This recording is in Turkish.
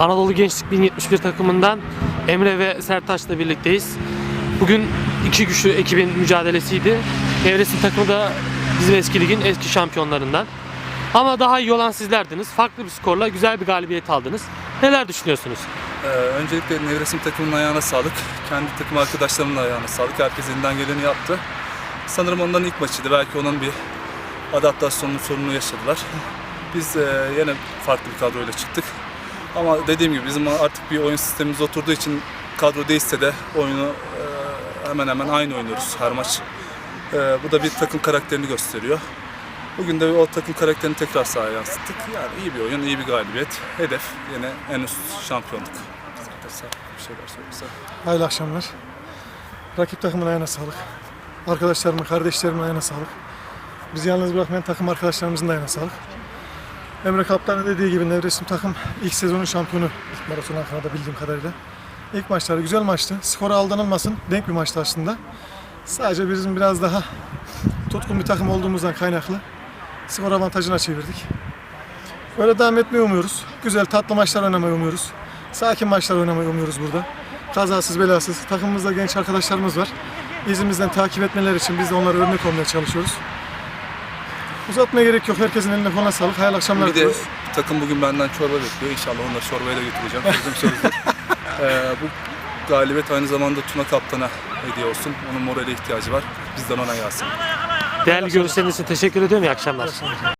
Anadolu Gençlik 1071 takımından Emre ve Sertaç'la birlikteyiz. Bugün iki güçlü ekibin mücadelesiydi. Nevresim takımı da bizim eski ligin eski şampiyonlarından. Ama daha iyi olan sizlerdiniz. Farklı bir skorla güzel bir galibiyet aldınız. Neler düşünüyorsunuz? Ee, öncelikle Nevresim takımının ayağına sağlık. Kendi takım arkadaşlarımın da ayağına sağlık. Herkes elinden geleni yaptı. Sanırım onların ilk maçıydı. Belki onun bir adaptasyonun sorunu yaşadılar. Biz e, yine farklı bir kadroyla çıktık. Ama dediğim gibi bizim artık bir oyun sistemimiz oturduğu için kadro değişse de oyunu e, hemen hemen aynı oynuyoruz her maç. E, bu da bir takım karakterini gösteriyor. Bugün de o takım karakterini tekrar sahaya yansıttık. Yani iyi bir oyun, iyi bir galibiyet. Hedef yine en üst şampiyonluk. Bir şeyler söylese. Hayırlı akşamlar. Rakip takımın ayağına sağlık. Arkadaşlarımın, kardeşlerimin ayağına sağlık. Bizi yalnız bırakmayan takım arkadaşlarımızın da ayağına sağlık. Emre Kaptan'ın dediği gibi Nevresim takım ilk sezonun şampiyonu. İlk maraton Ankara'da bildiğim kadarıyla. İlk maçları güzel maçtı. Skora aldanılmasın. Denk bir maçtı aslında. Sadece bizim biraz daha tutkun bir takım olduğumuzdan kaynaklı skor avantajına çevirdik. Böyle devam etmeyi umuyoruz. Güzel tatlı maçlar oynamayı umuyoruz. Sakin maçlar oynamayı umuyoruz burada. Kazasız belasız. Takımımızda genç arkadaşlarımız var. İzimizden takip etmeleri için biz de onlara örnek olmaya çalışıyoruz. Uzatmaya gerek yok. Herkesin eline koluna sağlık. Hayırlı akşamlar Bir de diliyoruz. takım bugün benden çorba bekliyor. İnşallah onu da çorbayla götüreceğim. Sözüm sözdür. Ee, bu galibiyet aynı zamanda Tuna Kaptan'a hediye olsun. Onun morale ihtiyacı var. Bizden ona gelsin. Değerli görüşleriniz için teşekkür ediyorum. İyi akşamlar.